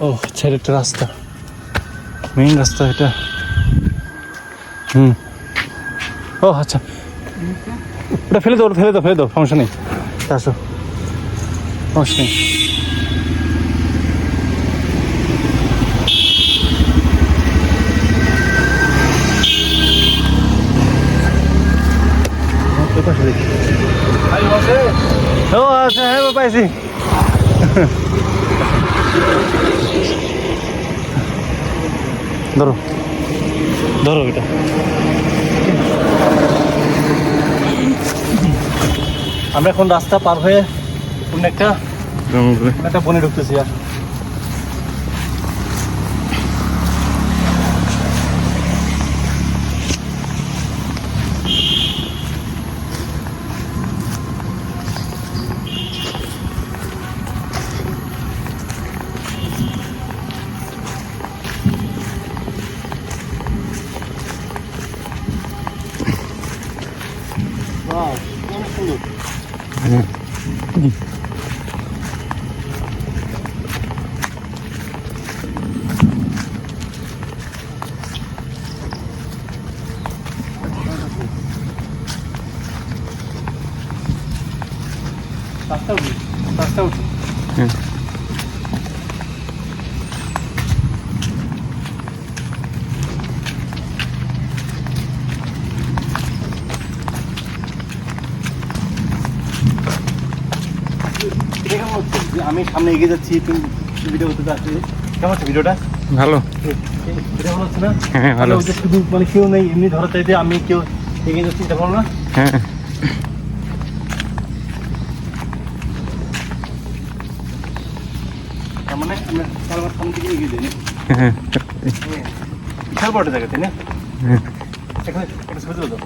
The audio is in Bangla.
ও ছেড়ে একটা রাস্তা মেইন রাস্তা এটা হুম ও আচ্ছা ওটা ফেলে দাও ফেলে দাও ফেলে দাও, সমস্যা নেই। আসো। সমস্যা নেই। ও আচ্ছা হ্যাঁ পাইছি। ধরো ধরো এটা। আমরা এখন রাস্তা পার হয়ে কোন একটা একটা বনে ঢুকতেছি আর Tá, vamos tudo. Tá saúde, tá saúde. আমি সামনে এগিয়ে যাচ্ছি তুমি ভিডিও করতে যাচ্ছি। কেমন হচ্ছে ভিডিওটা? ভালো। এটা ভালো হচ্ছে না? হ্যাঁ ভালো মানে যে শুধু মানে কেউ নেই এমনি ধরা চাইতে আমি কেউ এগিয়ে যাচ্ছি এটা ভালো না? হ্যাঁ। মানে আমরা কারবার সামনে থেকে এগিয়ে যাই না হ্যাঁ। বিশাল বড় জায়গা তাই না? হ্যাঁ। এখানে তুলে দাও।